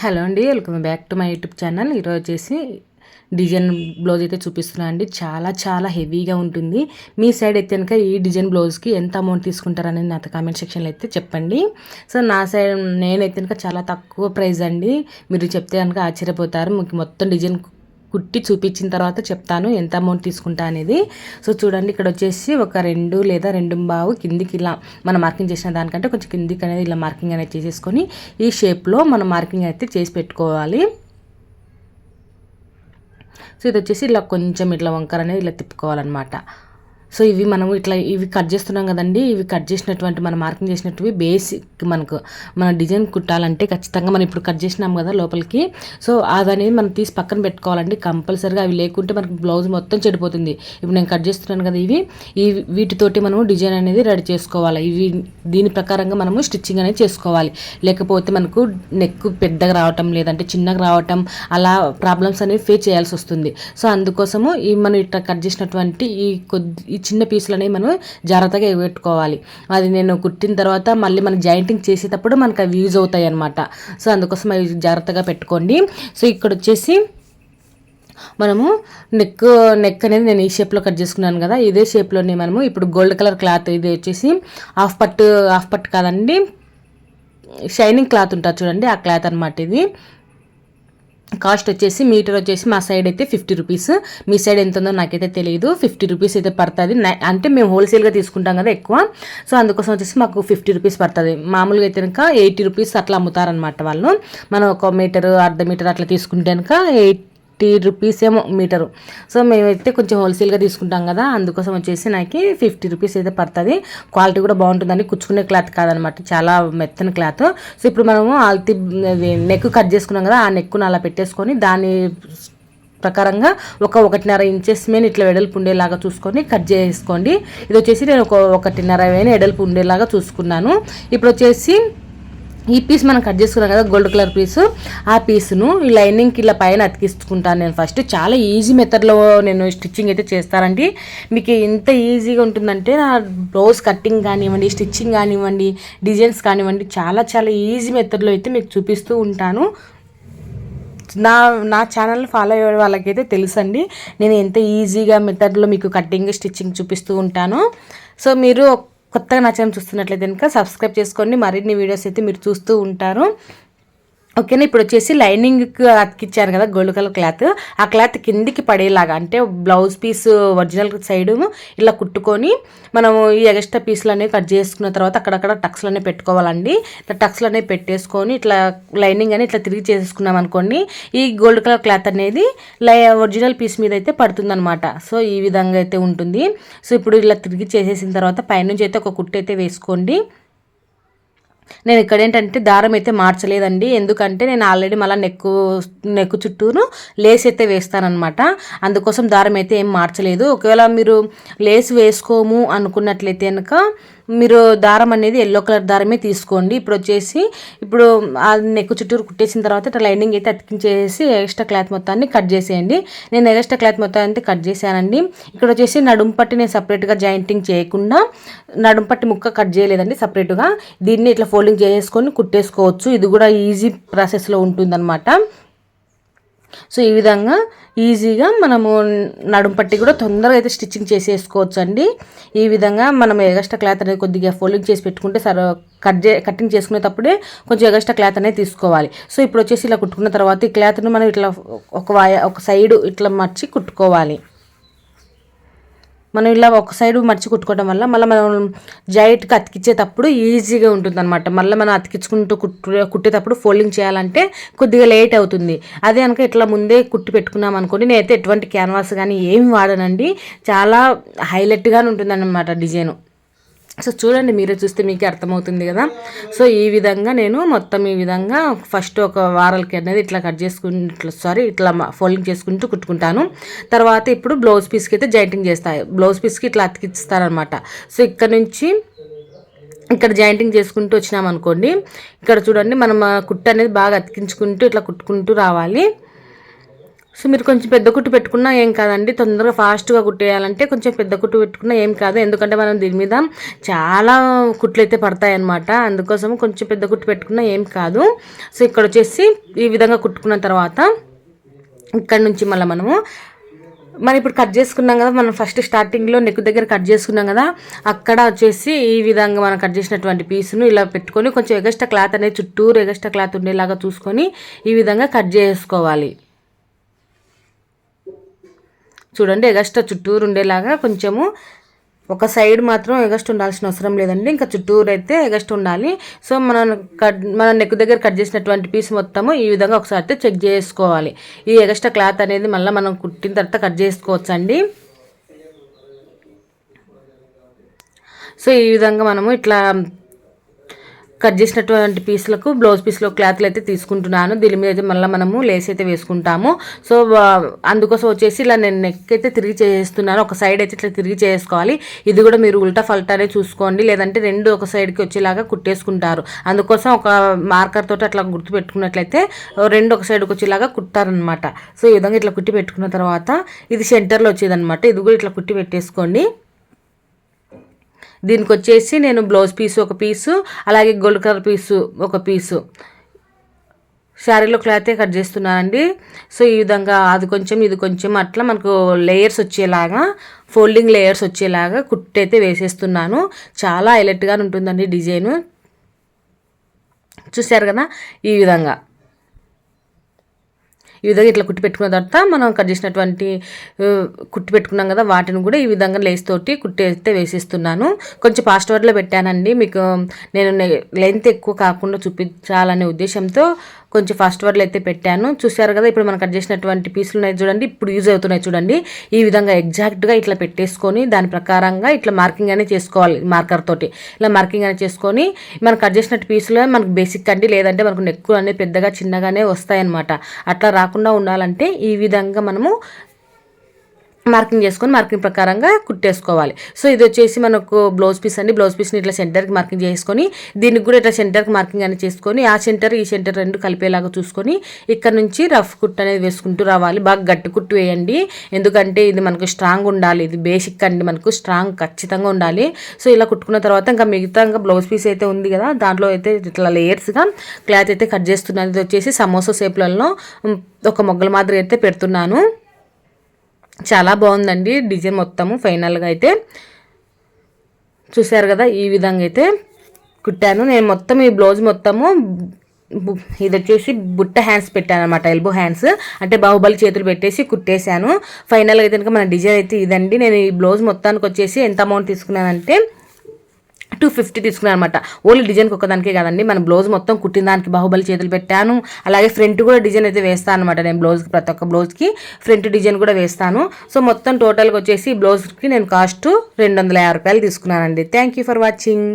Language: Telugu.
హలో అండి welcome back to my YouTube channel. ఈరోజు వచ్చేసి డిజైన్ బ్లౌజ్ అయితే చూపిస్తున్నాను అండి. చాలా చాలా హెవీగా ఉంటుంది. మీ సైడ్ అయితే కనుక ఈ డిజైన్ బ్లౌజ్కి ఎంత అమౌంట్ తీసుకుంటారనేది నాతో కామెంట్ సెక్షన్లో అయితే చెప్పండి. సో నా సైడ్ నేనైతే కనుక చాలా తక్కువ ప్రైస్ అండి. మీరు చెప్తే కనుక ఆశ్చర్యపోతారు. మీకు మొత్తం డిజైన్ కుట్టి చూపించిన తర్వాత చెప్తాను ఎంత అమౌంట్ తీసుకుంటా అనేది. సో చూడండి ఇక్కడ వచ్చేసి ఒక రెండు లేదా రెండు బావు కిందికి ఇలా మనం మార్కింగ్ చేసిన దానికంటే కొంచెం కిందికి అనేది ఇలా మార్కింగ్ అనేది చేసేసుకొని ఈ షేప్లో మనం మార్కింగ్ అయితే చేసి పెట్టుకోవాలి. సో ఇది వచ్చేసి ఇలా కొంచెం ఇట్లా వంకర అనేది ఇలా తిప్పుకోవాలన్నమాట. సో ఇవి మనం ఇట్లా ఇవి కట్ చేస్తున్నాం కదండి. ఇవి కట్ చేసినటువంటి మనం మార్కింగ్ చేసినట్టువి బేసిక్ మనకు మన డిజైన్ కుట్టాలంటే ఖచ్చితంగా మనం ఇప్పుడు కట్ చేసినాం కదా లోపలికి. సో అదనేది మనం తీసి పక్కన పెట్టుకోవాలండి. కంపల్సరీగా అవి లేకుంటే మనకు బ్లౌజ్ మొత్తం చెడిపోతుంది. ఇప్పుడు నేను కట్ చేస్తున్నాను కదా ఇవి. ఈ వీటితోటి మనము డిజైన్ అనేది రెడీ చేసుకోవాలి. ఇవి దీని ప్రకారంగా మనము స్టిచ్చింగ్ అనేది చేసుకోవాలి. లేకపోతే మనకు నెక్ పెద్దగా రావటం లేదంటే చిన్నగా రావటం అలా ప్రాబ్లమ్స్ అనేవి ఫేస్ చేయాల్సి వస్తుంది. సో అందుకోసము ఈ మనం ఇట్లా కట్ చేసినటువంటి ఈ కొద్ది ఈ చిన్న పీసులు అనేవి మనం జాగ్రత్తగా పెట్టుకోవాలి. అది నేను కుట్టిన తర్వాత మళ్ళీ మనం జాయింటింగ్ చేసేటప్పుడు మనకు అవి యూజ్ అవుతాయి అనమాట సో అందుకోసం అవి జాగ్రత్తగా పెట్టుకోండి. సో ఇక్కడ వచ్చేసి మనము నెక్ నెక్ అనేది నేను ఈ షేప్లో కట్ చేసుకున్నాను కదా ఇదే షేప్లోనే మనము ఇప్పుడు గోల్డ్ కలర్ క్లాత్ ఇది వచ్చేసి హాఫ్ పట్టు హాఫ్ పట్టు కాదండి షైనింగ్ క్లాత్ ఉంటుంది చూడండి ఆ క్లాత్ అనమాట ఇది. కాస్ట్ వచ్చేసి మీటర్ వచ్చేసి మా సైడ్ అయితే ఫిఫ్టీ రూపీస్ మీ సైడ్ ఎంత ఉందో నాకైతే తెలియదు ఫిఫ్టీ రూపీస్ అయితే పడుతుంది. అంటే మేము హోల్సేల్గా తీసుకుంటాం కదా ఎక్కువ. సో అందుకోసం వచ్చేసి మాకు ఫిఫ్టీ రూపీస్ పడుతుంది. మామూలుగా అయితే కనుక ఎయిటీ రూపీస్ అట్లా అమ్ముతారనమాట వాళ్ళు. మనం ఒక మీటర్ అర్ధ మీటర్ అట్లా తీసుకుంటే కనుక ఎయిట్ ఫిఫ్టీ రూపీస్ ఏమో మీటరు. సో మేమైతే కొంచెం హోల్సేల్గా తీసుకుంటాం కదా అందుకోసం వచ్చేసి నాకు ఫిఫ్టీ రూపీస్ అయితే పడుతుంది. క్వాలిటీ కూడా బాగుంటుందని కుచ్చుకునే క్లాత్ కాదనమాట చాలా మెత్తని క్లాత్. సో ఇప్పుడు మనము ఆల్తి నెక్ కట్ చేసుకున్నాం కదా ఆ నెక్కును అలా పెట్టేసుకొని దాని ప్రకారంగా ఒక ఒకటిన్నర ఇంచెస్ మీద ఇట్లా వెడల్పు ఉండేలాగా చూసుకొని కట్ చేసుకోండి. ఇది వచ్చేసి నేను ఒక ఒకటిన్నర వేని వెడల్పు ఉండేలాగా చూసుకున్నాను. ఇప్పుడు వచ్చేసి ఈ పీస్ మనం కట్ చేసుకున్నాం కదా గోల్డ్ కలర్ పీస్ ఆ పీస్ను ఈ లైనింగ్కి ఇలా పైన అతికించుకుంటాను నేను ఫస్ట్ చాలా ఈజీ మెథడ్లో నేను స్టిచ్చింగ్ అయితే చేస్తానండి. మీకు ఎంత ఈజీగా ఉంటుందంటే నా బ్లౌజ్ కట్టింగ్ కానివ్వండి స్టిచ్చింగ్ కానివ్వండి డిజైన్స్ కానివ్వండి చాలా చాలా ఈజీ మెథడ్లో అయితే మీకు చూపిస్తూ ఉంటాను. నా నా ఛానల్ ఫాలో అయ్యే వాళ్ళకైతే తెలుసండి. నేను ఎంత ఈజీగా మెథడ్లో మీకు కట్టింగ్ స్టిచ్చింగ్ చూపిస్తూ ఉంటాను. సో మీరు కొత్తగా నా ఛానల్ చూస్తున్నట్లయితే కనుక సబ్స్క్రైబ్ చేసుకోండి. మరిన్ని వీడియోస్ అయితే మీరు చూస్తూ ఉంటారు. ఓకేనా? ఇప్పుడు వచ్చేసి లైనింగ్కి అతికిచ్చారు కదా గోల్డ్ కలర్ క్లాత్. ఆ క్లాత్ కిందికి పడేలాగా అంటే బ్లౌజ్ పీస్ ఒరిజినల్ సైడ్ ఇలా కుట్టుకొని మనము ఈ ఎగస్ట్రా పీసులు అనేవి కట్ చేసుకున్న తర్వాత అక్కడక్కడ టక్స్లు అనేవి పెట్టుకోవాలండి. ఇట్లా టక్స్లు అనేవి పెట్టేసుకొని ఇట్లా లైనింగ్ అని ఇట్లా తిరిగి చేసుకున్నాం అనుకోండి ఈ గోల్డ్ కలర్ క్లాత్ అనేది లై ఒరిజినల్ పీస్ మీద అయితే పడుతుందనమాట సో ఈ విధంగా అయితే ఉంటుంది. సో ఇప్పుడు ఇలా తిరిగి చేసేసిన తర్వాత పైనుంచి అయితే ఒక కుట్టు అయితే వేసుకోండి. నేను ఇక్కడ ఏంటంటే దారం అయితే మార్చలేదండి. ఎందుకంటే నేను ఆల్రెడీ మళ్ళీ నెక్కు నెక్కు చుట్టూను లేస్ అయితే వేస్తానమాట అందుకోసం దారం అయితే ఏం మార్చలేదు. ఒకవేళ మీరు లేస్ వేసుకోము అనుకున్నట్లయితే కనుక మీరు దారం అనేది ఎల్లో కలర్ దారమే తీసుకోండి. ఇప్పుడు వచ్చేసి ఇప్పుడు ఆ నెక్ చుట్టూరు కుట్టేసిన తర్వాత ఇట్లా లైనింగ్ అయితే అతికించేసి ఎక్స్ట్రా క్లాత్ మొత్తాన్ని కట్ చేసేయండి. నేను ఎక్స్ట్రా క్లాత్ మొత్తాన్ని అయితే కట్ చేశానండి. ఇక్కడ వచ్చేసి నడుం పట్టి నేను సపరేట్గా జాయింటింగ్ చేయకుండా నడుం పట్టి ముక్క కట్ చేయలేదండి సపరేట్గా దీన్ని ఇట్లా ఫోల్డింగ్ చేసుకొని కుట్టేసుకోవచ్చు. ఇది కూడా ఈజీ ప్రాసెస్లో ఉంటుందన్నమాట. సో ఈ విధంగా ఈజీగా మనము నడుంపట్టి కూడా తొందరగా అయితే స్టిచ్చింగ్ చేసేసుకోవచ్చు అండి ఈ విధంగా మనం ఎగస్ట్రా క్లాత్ అనేది కొద్దిగా ఫోల్డింగ్ చేసి పెట్టుకుంటే సరే కట్ చే కటింగ్ చేసుకునేటప్పుడే కొంచెం ఎగస్ట్రా క్లాత్ అనేది తీసుకోవాలి. సో ఇప్పుడు వచ్చేసి ఇలా కుట్టుకున్న తర్వాత ఈ క్లాత్ను మనం ఇట్లా ఒక వాయ ఒక సైడు ఇట్లా మర్చి కుట్టుకోవాలి. మనం ఇలా ఒక సైడ్ మర్చి కుట్టుకోవడం వల్ల మళ్ళీ మనం జాయింట్కి అతికించేటప్పుడు ఈజీగా ఉంటుంది అనమాట మళ్ళీ మనం అతికించుకుంటూ కుట్టు కుట్టేటప్పుడు ఫోల్డింగ్ చేయాలంటే కొద్దిగా లేట్ అవుతుంది. అదే కనుక ఇట్లా ముందే కుట్టి పెట్టుకున్నాం అనుకోండి నేనైతే ఎటువంటి క్యాన్వాస్ కానీ ఏమి వాడనండి. చాలా హైలైట్గానే ఉంటుంది అన్నమాట డిజైను. సో చూడండి మీరే చూస్తే మీకు అర్థమవుతుంది కదా. సో ఈ విధంగా నేను మొత్తం ఈ విధంగా ఫస్ట్ ఒక వారాలకి అనేది ఇట్లా కట్ చేసుకుని ఇట్లా సారీ ఇట్లా ఫోల్డింగ్ చేసుకుంటూ కుట్టుకుంటాను. తర్వాత ఇప్పుడు బ్లౌజ్ పీస్కి అయితే జాయింటింగ్ చేస్తాయి బ్లౌజ్ పీస్కి ఇట్లా అతికిస్తారనమాట సో ఇక్కడ నుంచి ఇక్కడ జాయింటింగ్ చేసుకుంటూ వచ్చినాం అనుకోండి ఇక్కడ చూడండి మనం కుట్టు అనేది బాగా అతికించుకుంటూ ఇట్లా కుట్టుకుంటూ రావాలి. సో మీరు కొంచెం పెద్ద కుట్టు పెట్టుకున్నా ఏం కాదండి. తొందరగా ఫాస్ట్గా కుట్టేయాలంటే కొంచెం పెద్ద కుట్టు పెట్టుకున్నా ఏం కాదు. ఎందుకంటే మనం దీని మీద చాలా కుట్లు అయితే పడతాయి అన్నమాట అందుకోసం కొంచెం పెద్ద కుట్టు పెట్టుకున్నా ఏం కాదు. సో ఇక్కడ వచ్చేసి ఈ విధంగా కుట్టుకున్న తర్వాత ఇక్కడ నుంచి మళ్ళీ మనము మరి ఇప్పుడు కట్ చేసుకున్నాం కదా మనం ఫస్ట్ స్టార్టింగ్లో నెక్ దగ్గర కట్ చేసుకున్నాం కదా అక్కడ వచ్చేసి ఈ విధంగా మనం కట్ చేసినటువంటి పీస్ను ఇలా పెట్టుకొని కొంచెం ఎగస్ట్రా క్లాత్ అనేది చుట్టూరు ఎగస్ట్రా క్లాత్ ఉండేలాగా చూసుకొని ఈ విధంగా కట్ చేసుకోవాలి. చూడండి ఎగస్ట్రా చుట్టూరు ఉండేలాగా కొంచెము ఒక సైడ్ మాత్రం ఎగస్ట్ ఉండాల్సిన అవసరం లేదండి. ఇంకా చుట్టూరు అయితే ఎగస్ట్ ఉండాలి. సో మనం కట్ మన నెక్ దగ్గర కట్ చేసినటువంటి పీస్ మొత్తము ఈ విధంగా ఒకసారి చెక్ చేసుకోవాలి. ఈ ఎగస్ట్రా క్లాత్ అనేది మళ్ళీ మనం కుట్టిన తర్వాత కట్ చేసుకోవచ్చు అండి సో ఈ విధంగా మనము ఇట్లా కట్ చేసినటువంటి పీస్లకు బ్లౌజ్ పీస్లో క్లాత్లు అయితే తీసుకుంటున్నాను. దీని మీద అయితే మళ్ళీ మనము లేస్ అయితే వేసుకుంటాము. సో అందుకోసం వచ్చేసి ఇలా నేను నెక్ అయితే తిరిగి చేస్తున్నాను. ఒక సైడ్ అయితే ఇట్లా తిరిగి చేసుకోవాలి. ఇది కూడా మీరు ఉల్టా ఫల్టానే చూసుకోండి. లేదంటే రెండు ఒక సైడ్కి వచ్చేలాగా కుట్టేసుకుంటారు. అందుకోసం ఒక మార్కర్ తోటి అట్లా గుర్తు పెట్టుకున్నట్లయితే రెండు ఒక సైడ్కి వచ్చేలాగా కుట్టారనమాట సో ఈ విధంగా ఇట్లా కుట్టి పెట్టుకున్న తర్వాత ఇది సెంటర్లో వచ్చేదనమాట ఇది కూడా ఇట్లా కుట్టి పెట్టేసుకోండి. దీనికి వచ్చేసి నేను బ్లౌజ్ పీసు ఒక పీసు అలాగే గోల్డ్ కలర్ పీసు ఒక పీసు. శారీలో క్లాతే కట్ చేస్తున్నానండి. సో ఈ విధంగా అది కొంచెం ఇది కొంచెం అట్లా మనకు లేయర్స్ వచ్చేలాగా ఫోల్డింగ్ లేయర్స్ వచ్చేలాగా కుట్టైతే వేసేస్తున్నాను. చాలా హైలైట్గా ఉంటుందండి డిజైను. చూశారు కదా? ఈ విధంగా. ఈ విధంగా ఇట్లా కుట్టి పెట్టుకున్న తర్వాత మనం కట్ చేసినటువంటి కుట్టి పెట్టుకున్నాం కదా వాటిని కూడా ఈ విధంగా లేస్ తోటి కుట్టేస్తే వేసిస్తున్నాను. కొంచెం ఫాస్ట్ వర్డ్లో పెట్టానండి. మీకు నేను లెంత్ ఎక్కువ కాకుండా చూపించాలనే ఉద్దేశంతో కొంచెం ఫస్ట్ వర్డ్లు అయితే పెట్టాను. చూసారు కదా ఇప్పుడు మనం కట్ చేసినటువంటి పీసులు ఉన్నాయి చూడండి ఇప్పుడు యూజ్ అవుతున్నాయి చూడండి. ఈ విధంగా ఎగ్జాక్ట్గా ఇట్లా పెట్టేసుకొని దాని ప్రకారంగా ఇట్లా మార్కింగ్ అనేది చేసుకోవాలి మార్కర్ తోటి. ఇలా మార్కింగ్ అనేది చేసుకొని మనం కట్ చేసినట్టు పీసులు మనకు బేసిక్ అండి లేదంటే మనకు నెక్కు అనేది పెద్దగా చిన్నగానే వస్తాయన్నమాట. అట్లా రా రాకుండా ఉండాలంటే ఈ విధంగా మనము మార్కింగ్ చేసుకొని మార్కింగ్ ప్రకారంగా కుట్టేసుకోవాలి. సో ఇది వచ్చేసి మనకు బ్లౌజ్ పీస్ అండి. బ్లౌజ్ పీస్ని ఇట్లా సెంటర్కి మార్కింగ్ చేసుకొని దీనికి కూడా ఇట్లా సెంటర్కి మార్కింగ్ అనేది చేసుకొని ఆ సెంటర్ ఈ సెంటర్ రెండు కలిపేలాగా చూసుకొని ఇక్కడ నుంచి రఫ్ కుట్ అనేది వేసుకుంటూ రావాలి. బాగా గట్టి కుట్టు వేయండి. ఎందుకంటే ఇది మనకు స్ట్రాంగ్ ఉండాలి. ఇది బేసిక్ అండి. మనకు స్ట్రాంగ్ ఖచ్చితంగా ఉండాలి. సో ఇలా కుట్టుకున్న తర్వాత ఇంకా మిగతా ఇంకా బ్లౌజ్ పీస్ అయితే ఉంది కదా దాంట్లో అయితే ఇట్లా లేయర్స్గా క్లాత్ అయితే కట్ చేస్తున్నది. ఇది వచ్చేసి సమోసా షేప్లలో ఒక మొగ్గల మాదిరి అయితే పెడుతున్నాను. చాలా బాగుందండి డిజైన్ మొత్తము. ఫైనల్గా అయితే చూసారు కదా ఈ విధంగా అయితే కుట్టాను. నేను మొత్తం ఈ బ్లౌజ్ మొత్తము ఇది వచ్చేసి బుట్ట హ్యాండ్స్ పెట్టాను అనమాట ఎల్బో హ్యాండ్స్ అంటే బాహుబలి చేతులు పెట్టేసి కుట్టేశాను. ఫైనల్గా అయితే కనుక మన డిజైన్ అయితే ఇదండి. నేను ఈ బ్లౌజ్ మొత్తానికి వచ్చేసి ఎంత అమౌంట్ తీసుకున్నానంటే టూ ఫిఫ్టీ తీసుకున్నాను అనమాట ఓన్లీ డిజైన్కి ఒక్కదానికే కాదండి. మన బ్లౌజ్ మొత్తం కుట్టిన దానికి బాహుబలి చేతులు పెట్టాను. అలాగే ఫ్రంట్ కూడా డిజైన్ అయితే వేస్తాను అనమాట నేను బ్లౌజ్కి ప్రతి ఒక్క బ్లౌజ్కి. ఫ్రంట్ డిజైన్ కూడా వేస్తాను. సో మొత్తం టోటల్గా వచ్చేసి బ్లౌజ్కి నేను కాస్ట్ రెండు వందల యాభై రూపాయలు తీసుకున్నానండి. Thank you for watching.